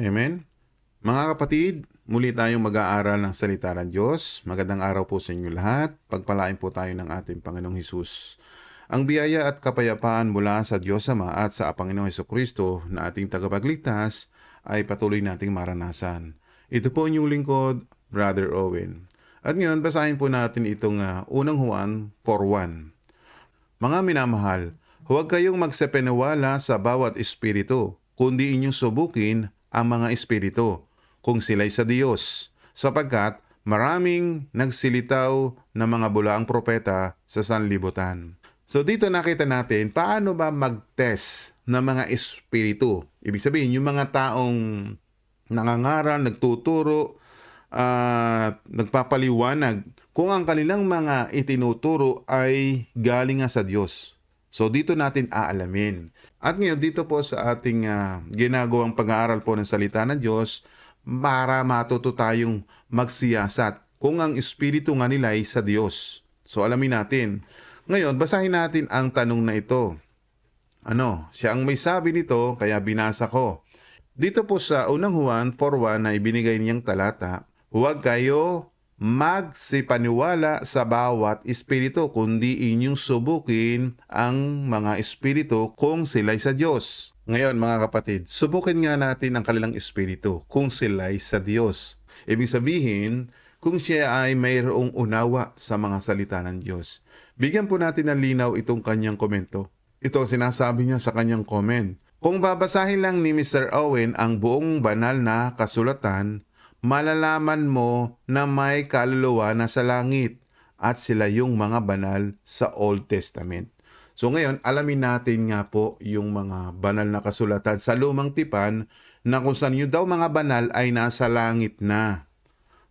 Amen? Mga kapatid, muli tayong mag-aaral ng salita ng Diyos. Magandang araw po sa inyo lahat. Pagpalain po tayo ng ating Panginoong Hesus. Ang biyaya at kapayapaan mula sa Diyos Ama at sa Panginoong Heso Kristo na ating tagapagligtas ay patuloy nating maranasan. Ito po inyong lingkod, Brother Owen. At ngayon, basahin po natin itong uh, unang Juan 4.1. Mga minamahal, huwag kayong magsepenawala sa bawat espiritu, kundi inyong subukin ang mga espiritu, kung sila'y sa Diyos, sapagkat maraming nagsilitaw na mga bulaang propeta sa sanlibutan. So dito nakita natin paano ba mag-test ng mga espiritu. Ibig sabihin, yung mga taong nangangaral, nagtuturo, at nagpapaliwanag kung ang kanilang mga itinuturo ay galing nga sa Diyos. So dito natin aalamin. At ngayon dito po sa ating uh, ginagawang pag-aaral po ng salita ng Diyos para matuto tayong magsiyasat kung ang espiritu nga nila ay sa Diyos. So alamin natin. Ngayon, basahin natin ang tanong na ito. Ano, siya ang may sabi nito kaya binasa ko. Dito po sa unang Juan 4.1 na ibinigay niyang talata, Huwag kayo magsipaniwala sa bawat espiritu, kundi inyong subukin ang mga espiritu kung sila'y sa Diyos. Ngayon mga kapatid, subukin nga natin ang kanilang espiritu kung sila'y sa Diyos. Ibig sabihin, kung siya ay mayroong unawa sa mga salita ng Diyos. Bigyan po natin ng linaw itong kanyang komento. Ito ang sinasabi niya sa kanyang comment. Kung babasahin lang ni Mr. Owen ang buong banal na kasulatan, malalaman mo na may kaluluwa na sa langit at sila yung mga banal sa Old Testament. So ngayon, alamin natin nga po yung mga banal na kasulatan sa lumang tipan na kung saan yung daw mga banal ay nasa langit na.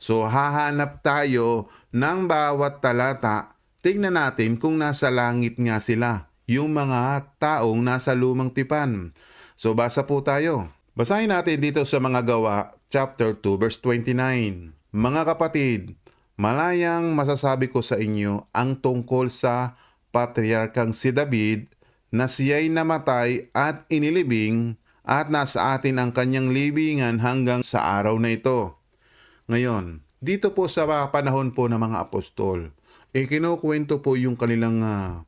So hahanap tayo ng bawat talata, tingnan natin kung nasa langit nga sila, yung mga taong nasa lumang tipan. So basa po tayo. Basahin natin dito sa mga gawa chapter 2 verse 29. Mga kapatid, malayang masasabi ko sa inyo ang tungkol sa patriarkang si David na siya'y namatay at inilibing at nasa atin ang kanyang libingan hanggang sa araw na ito. Ngayon, dito po sa panahon po ng mga apostol, eh kinukwento po yung kanilang uh,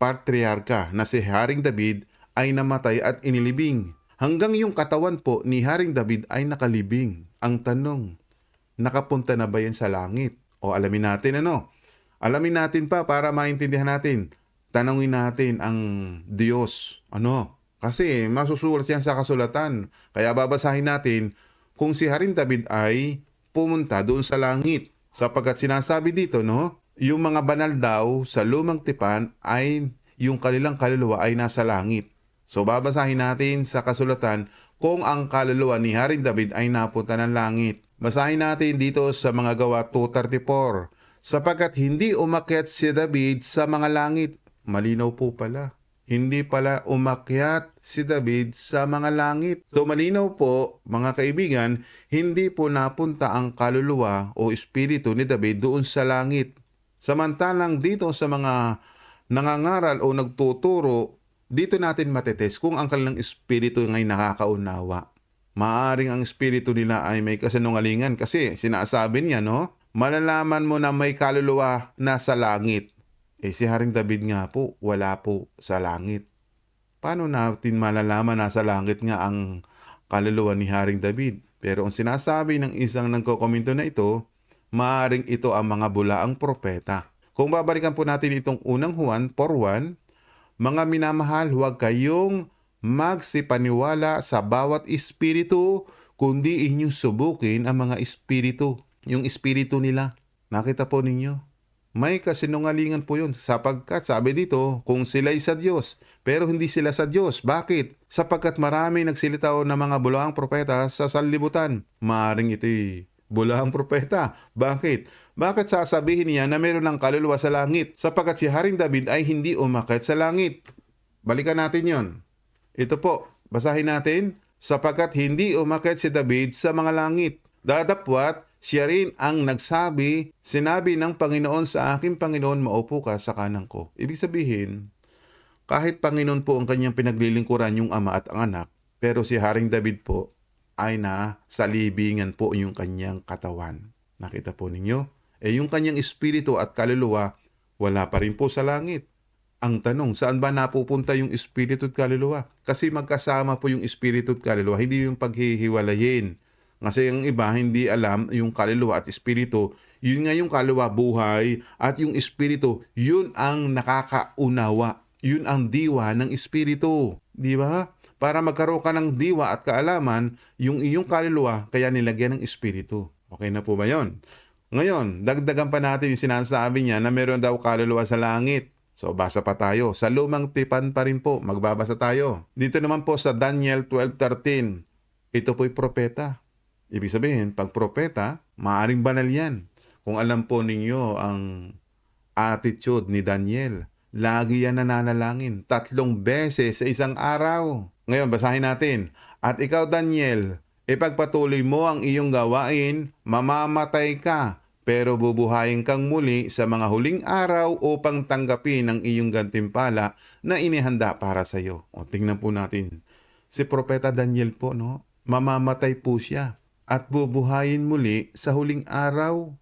patriarka na si Haring David ay namatay at inilibing. Hanggang yung katawan po ni Haring David ay nakalibing. Ang tanong, nakapunta na ba yan sa langit? O alamin natin ano? Alamin natin pa para maintindihan natin. Tanungin natin ang Diyos. Ano? Kasi masusulat yan sa kasulatan. Kaya babasahin natin kung si Haring David ay pumunta doon sa langit. Sapagkat sinasabi dito, no? Yung mga banal daw sa lumang tipan ay yung kanilang kaluluwa ay nasa langit. So babasahin natin sa kasulatan kung ang kaluluwa ni Haring David ay napunta ng langit. Basahin natin dito sa mga gawa 2.34. Sapagkat hindi umakyat si David sa mga langit. Malinaw po pala. Hindi pala umakyat si David sa mga langit. So malinaw po, mga kaibigan, hindi po napunta ang kaluluwa o espiritu ni David doon sa langit. Samantalang dito sa mga nangangaral o nagtuturo dito natin matetes kung ang kanilang espiritu ngay nakakaunawa. Maaring ang espiritu nila ay may kasinungalingan kasi sinasabi niya, no? Malalaman mo na may kaluluwa na sa langit. Eh si Haring David nga po, wala po sa langit. Paano natin malalaman na sa langit nga ang kaluluwa ni Haring David? Pero ang sinasabi ng isang nagkokomento na ito, maaring ito ang mga bulaang propeta. Kung babalikan po natin itong unang Juan 4.1, mga minamahal, huwag kayong magsipaniwala sa bawat espiritu, kundi inyong subukin ang mga espiritu. Yung espiritu nila. Nakita po ninyo? May kasinungalingan po yun sapagkat sabi dito kung sila'y sa Diyos pero hindi sila sa Diyos. Bakit? Sapagkat marami nagsilitaw ng mga bulaang propeta sa sanlibutan. Maaring ito'y bulaang propeta. Bakit? Bakit sasabihin niya na meron ng kaluluwa sa langit? Sapagkat si Haring David ay hindi umakit sa langit. Balikan natin yon. Ito po, basahin natin. Sapagkat hindi umakit si David sa mga langit. Dadapwat, siya rin ang nagsabi, sinabi ng Panginoon sa aking Panginoon, maupo ka sa kanang ko. Ibig sabihin, kahit Panginoon po ang kanyang pinaglilingkuran yung ama at ang anak, pero si Haring David po, ay na sa libingan po yung kanyang katawan. Nakita po ninyo? Eh yung kanyang espiritu at kaluluwa, wala pa rin po sa langit. Ang tanong, saan ba napupunta yung espiritu at kaluluwa? Kasi magkasama po yung espiritu at kaluluwa, hindi yung paghihiwalayin. Kasi yung iba hindi alam yung kaluluwa at espiritu, yun nga yung kaluluwa buhay at yung espiritu, yun ang nakakaunawa. Yun ang diwa ng espiritu. Di ba? Para magkaroon ka ng diwa at kaalaman, yung iyong kaluluwa, kaya nilagyan ng espiritu. Okay na po ba yon? Ngayon, dagdagan pa natin yung sinasabi niya na meron daw kaluluwa sa langit. So, basa pa tayo. Sa lumang tipan pa rin po, magbabasa tayo. Dito naman po sa Daniel 12.13, ito po'y propeta. Ibig sabihin, pag propeta, maaring banal yan. Kung alam po ninyo ang attitude ni Daniel, lagi yan nananalangin. Tatlong beses sa isang araw. Ngayon, basahin natin. At ikaw, Daniel, ipagpatuloy mo ang iyong gawain, mamamatay ka, pero bubuhayin kang muli sa mga huling araw upang tanggapin ang iyong gantimpala na inihanda para sa iyo. O tingnan po natin. Si Propeta Daniel po, no? Mamamatay po siya at bubuhayin muli sa huling araw.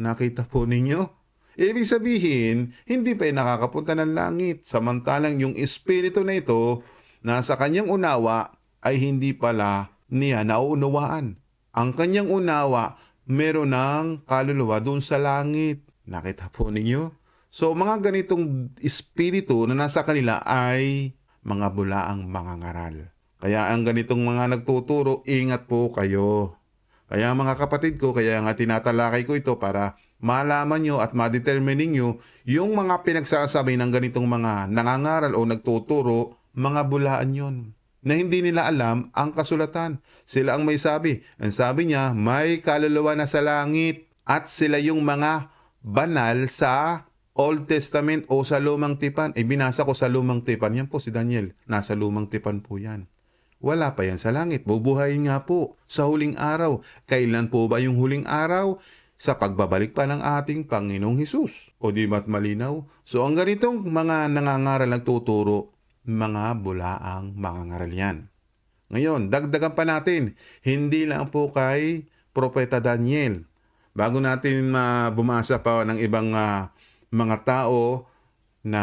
Nakita po ninyo? Ibig sabihin, hindi pa nakakapunta ng langit. Samantalang yung espiritu na ito, nasa kanyang unawa, ay hindi pala niya nauunawaan. Ang kanyang unawa, meron ng kaluluwa doon sa langit. Nakita po ninyo? So, mga ganitong espiritu na nasa kanila ay mga bulaang mga ngaral. Kaya ang ganitong mga nagtuturo, ingat po kayo. Kaya mga kapatid ko, kaya nga tinatalakay ko ito para malaman nyo at madetermine ninyo yung mga pinagsasabi ng ganitong mga nangangaral o nagtuturo, mga bulaan yon na hindi nila alam ang kasulatan. Sila ang may sabi. Ang sabi niya, may kaluluwa na sa langit at sila yung mga banal sa Old Testament o sa Lumang Tipan. Eh, binasa ko sa Lumang Tipan. Yan po si Daniel. Nasa Lumang Tipan po yan. Wala pa yan sa langit. Bubuhayin nga po sa huling araw. Kailan po ba yung huling araw? Sa pagbabalik pa ng ating Panginoong Hesus. O di ba't malinaw? So ang ganitong mga nangangaral nagtuturo, mga bulaang mga ngaral yan. Ngayon, dagdagan pa natin, hindi lang po kay Propeta Daniel. Bago natin uh, bumasa pa ng ibang uh, mga tao na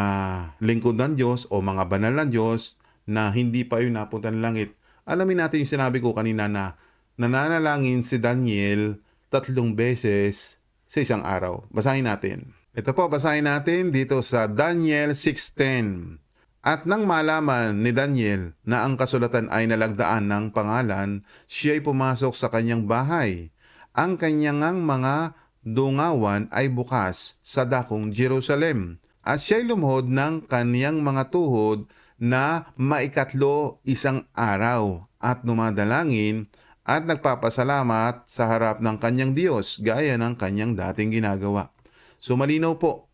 lingkod ng Diyos o mga banal ng Diyos na hindi pa yun napunta ng langit, alamin natin yung sinabi ko kanina na nananalangin si Daniel tatlong beses sa isang araw. Basahin natin. Ito po, basahin natin dito sa Daniel 6.10. At nang malaman ni Daniel na ang kasulatan ay nalagdaan ng pangalan, siya ay pumasok sa kanyang bahay. Ang kanyang mga dungawan ay bukas sa dakong Jerusalem. At siya ay lumuhod ng kanyang mga tuhod na maikatlo isang araw at numadalangin at nagpapasalamat sa harap ng kanyang Diyos gaya ng kanyang dating ginagawa. So malinaw po,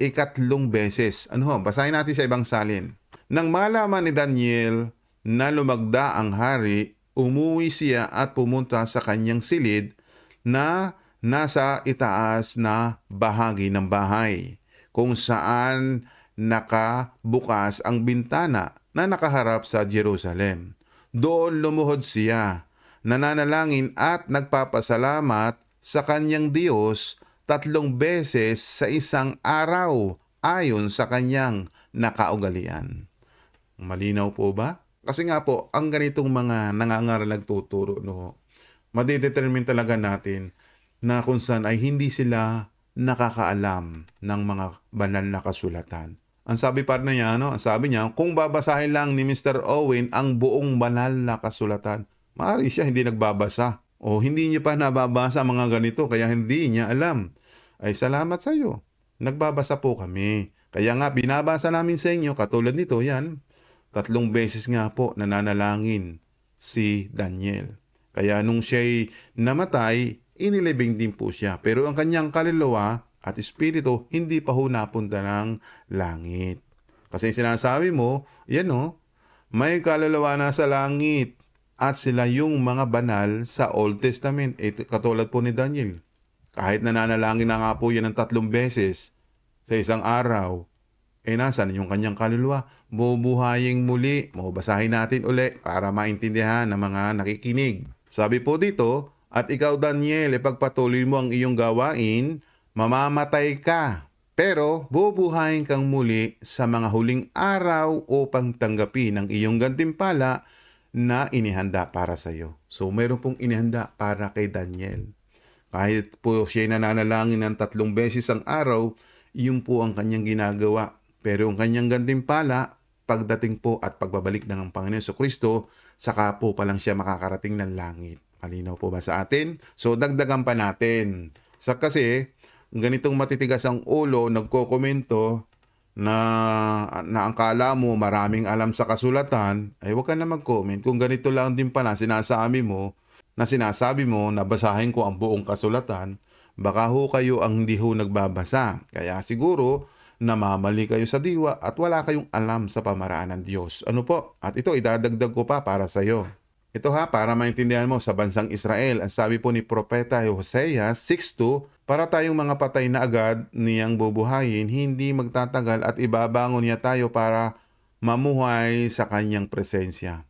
ikatlong beses. Ano ho, basahin natin sa ibang salin. Nang malaman ni Daniel na lumagda ang hari, umuwi siya at pumunta sa kanyang silid na nasa itaas na bahagi ng bahay, kung saan nakabukas ang bintana na nakaharap sa Jerusalem. Doon lumuhod siya, nananalangin at nagpapasalamat sa kanyang Diyos tatlong beses sa isang araw ayon sa kanyang nakaugalian. Malinaw po ba? Kasi nga po, ang ganitong mga nangangaral nagtuturo, no, madedetermine talaga natin na kung saan ay hindi sila nakakaalam ng mga banal na kasulatan. Ang sabi pa na niya, no? ang sabi niya, kung babasahin lang ni Mr. Owen ang buong banal na kasulatan, maaari siya hindi nagbabasa o hindi niya pa nababasa mga ganito kaya hindi niya alam ay salamat sa iyo. Nagbabasa po kami. Kaya nga binabasa namin sa inyo katulad nito yan. Tatlong beses nga po nananalangin si Daniel. Kaya nung siya'y namatay, inilibing din po siya. Pero ang kanyang kaluluwa at espiritu hindi pa ho napunta ng langit. Kasi sinasabi mo, yan o, may kaluluwa na sa langit at sila yung mga banal sa Old Testament. Eh, katulad po ni Daniel. Kahit nananalangin na nga po yan ng tatlong beses sa isang araw, eh nasan yung kanyang kaluluwa? Bubuhaying muli. Mabasahin natin uli para maintindihan ng mga nakikinig. Sabi po dito, at ikaw Daniel, ipagpatuloy mo ang iyong gawain, mamamatay ka. Pero bubuhayin kang muli sa mga huling araw upang tanggapin ang iyong gantimpala na inihanda para sa iyo. So meron pong inihanda para kay Daniel. Kahit po siya nananalangin ng tatlong beses ang araw, yun po ang kanyang ginagawa. Pero ang kanyang gantimpala, pagdating po at pagbabalik ng Panginoon sa Kristo, saka po pa lang siya makakarating ng langit. Malinaw po ba sa atin? So dagdagan pa natin. Sa kasi, ganitong matitigas ang ulo, nagkokomento na, na ang kala mo maraming alam sa kasulatan, ay huwag ka na mag-comment. Kung ganito lang din pala sinasabi mo, na sinasabi mo na basahin ko ang buong kasulatan, baka ho kayo ang hindi ho nagbabasa. Kaya siguro, namamali kayo sa diwa at wala kayong alam sa pamaraan ng Diyos. Ano po? At ito idadagdag ko pa para sa iyo. Ito ha, para maintindihan mo sa bansang Israel, ang sabi po ni Propeta Hosea 6.2, para tayong mga patay na agad niyang bubuhayin, hindi magtatagal at ibabangon niya tayo para mamuhay sa kanyang presensya.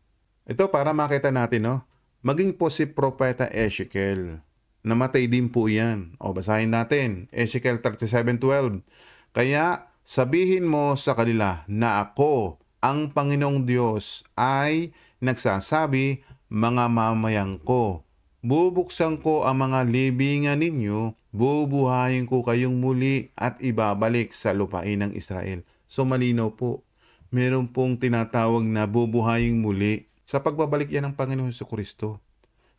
Ito para makita natin, no? Maging po si Propeta Ezekiel. Namatay din po yan. O basahin natin, Ezekiel 37.12. Kaya sabihin mo sa kanila na ako, ang Panginoong Diyos, ay nagsasabi, mga mamayang ko, bubuksan ko ang mga libingan ninyo, bubuhayin ko kayong muli at ibabalik sa lupain ng Israel. So malinaw po, meron pong tinatawag na bubuhayin muli sa pagbabalik yan ng Panginoon sa Kristo.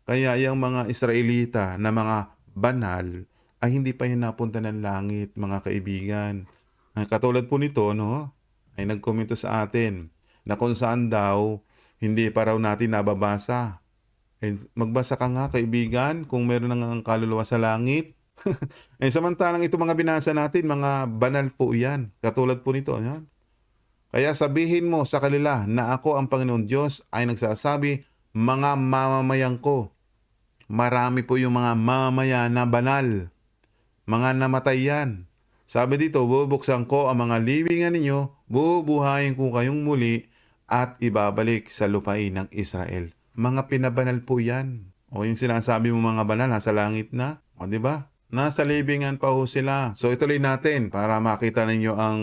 Kaya yung mga Israelita na mga banal ay hindi pa yan napunta ng langit, mga kaibigan. Katulad po nito, no, ay nagkomento sa atin na kung saan daw hindi pa raw natin nababasa. Eh, magbasa ka nga, kaibigan, kung meron nang kaluluwa sa langit. eh, samantalang ito mga binasa natin, mga banal po yan. Katulad po nito, yan. Kaya sabihin mo sa kanila na ako ang Panginoon Diyos ay nagsasabi, mga mamamayan ko. Marami po yung mga mamamayan na banal. Mga namatay yan. Sabi dito, bubuksan ko ang mga libingan ninyo, bubuhayin ko kayong muli at ibabalik sa lupain ng Israel. Mga pinabanal po yan. O yung sinasabi mo mga banal, nasa langit na. O di ba? Nasa libingan pa ho sila. So ituloy natin para makita ninyo ang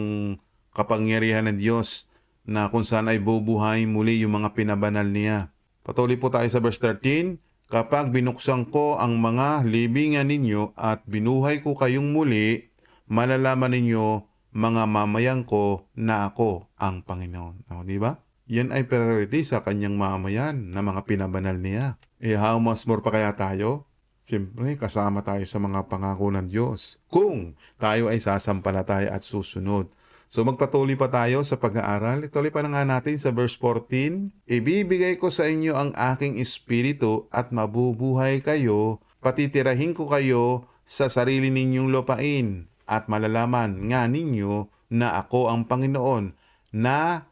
kapangyarihan ng Diyos na kung saan ay bubuhayin muli yung mga pinabanal niya. Patuloy po tayo sa verse 13. Kapag binuksan ko ang mga libingan ninyo at binuhay ko kayong muli, malalaman ninyo mga mamayang ko na ako ang Panginoon. O, di ba? Yan ay priority sa kanyang mamayan na mga pinabanal niya. Eh, how much more pa kaya tayo? Siyempre, kasama tayo sa mga pangako ng Diyos. Kung tayo ay sasampalataya at susunod. So magpatuloy pa tayo sa pag-aaral. Ituloy pa na nga natin sa verse 14. Ibibigay ko sa inyo ang aking espiritu at mabubuhay kayo. Patitirahin ko kayo sa sarili ninyong lupain at malalaman nga ninyo na ako ang Panginoon na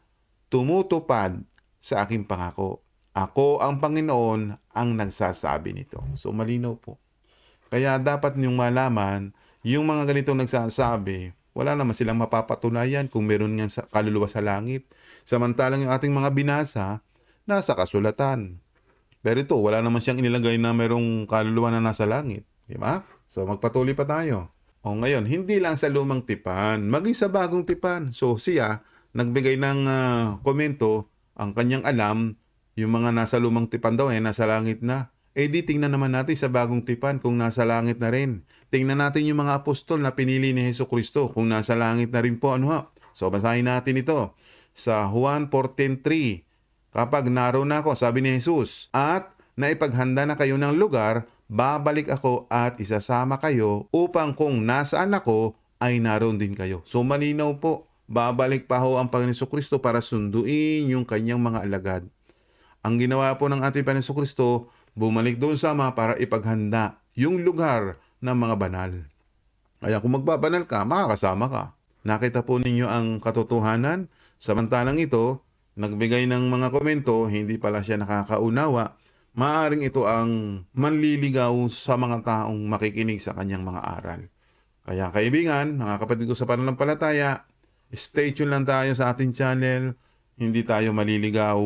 tumutupad sa aking pangako. Ako ang Panginoon ang nagsasabi nito. So malinaw po. Kaya dapat niyong malaman, yung mga ganitong nagsasabi, wala naman silang mapapatunayan kung meron nga sa kaluluwa sa langit. Samantalang yung ating mga binasa, nasa kasulatan. Pero ito, wala naman siyang inilagay na merong kaluluwa na nasa langit. Di ba? So magpatuloy pa tayo. O ngayon, hindi lang sa lumang tipan, maging sa bagong tipan. So siya, nagbigay ng ah, komento, ang kanyang alam, yung mga nasa lumang tipan daw eh, nasa langit na. Eh di tingnan naman natin sa bagong tipan kung nasa langit na rin. Tingnan natin yung mga apostol na pinili ni Heso Kristo kung nasa langit na rin po. Ano ha? So basahin natin ito sa Juan 14.3. Kapag naroon ako, sabi ni Jesus, at naipaghanda na kayo ng lugar, babalik ako at isasama kayo upang kung nasaan ako, ay naroon din kayo. So malinaw po, babalik pa ho ang Panginoon Kristo para sunduin yung kanyang mga alagad. Ang ginawa po ng ating Panginoon Kristo, bumalik doon sama para ipaghanda yung lugar ng mga banal. Kaya kung magbabanal ka, makakasama ka. Nakita po ninyo ang katotohanan. Samantalang ito, nagbigay ng mga komento, hindi pala siya nakakaunawa. Maaring ito ang manliligaw sa mga taong makikinig sa kanyang mga aral. Kaya kaibigan, mga kapatid ko sa pananampalataya, stay tuned lang tayo sa ating channel. Hindi tayo maliligaw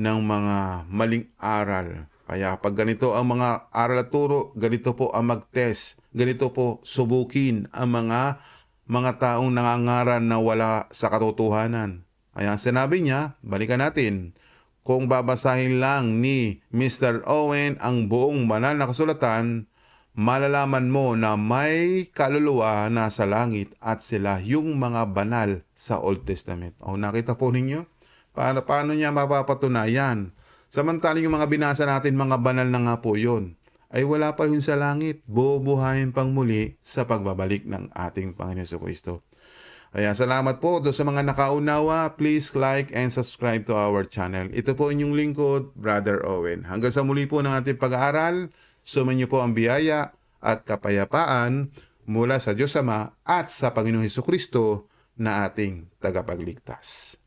ng mga maling aral. Kaya pag ganito ang mga aral at turo, ganito po ang mag-test. Ganito po subukin ang mga mga taong nangangaran na wala sa katotohanan. Kaya ang sinabi niya, balikan natin, kung babasahin lang ni Mr. Owen ang buong banal na kasulatan, malalaman mo na may kaluluwa na sa langit at sila yung mga banal sa Old Testament. O nakita po ninyo? Paano, paano niya mapapatunayan? Samantalang yung mga binasa natin, mga banal na nga po yun. Ay wala pa yun sa langit, bubuhayin pang muli sa pagbabalik ng ating Panginoon Kristo. Kaya salamat po do sa mga nakaunawa. Please like and subscribe to our channel. Ito po inyong lingkod, Brother Owen. Hanggang sa muli po ng ating pag-aaral, niyo po ang biyaya at kapayapaan mula sa Diyos Ama at sa Panginoong Heso Kristo na ating tagapagligtas.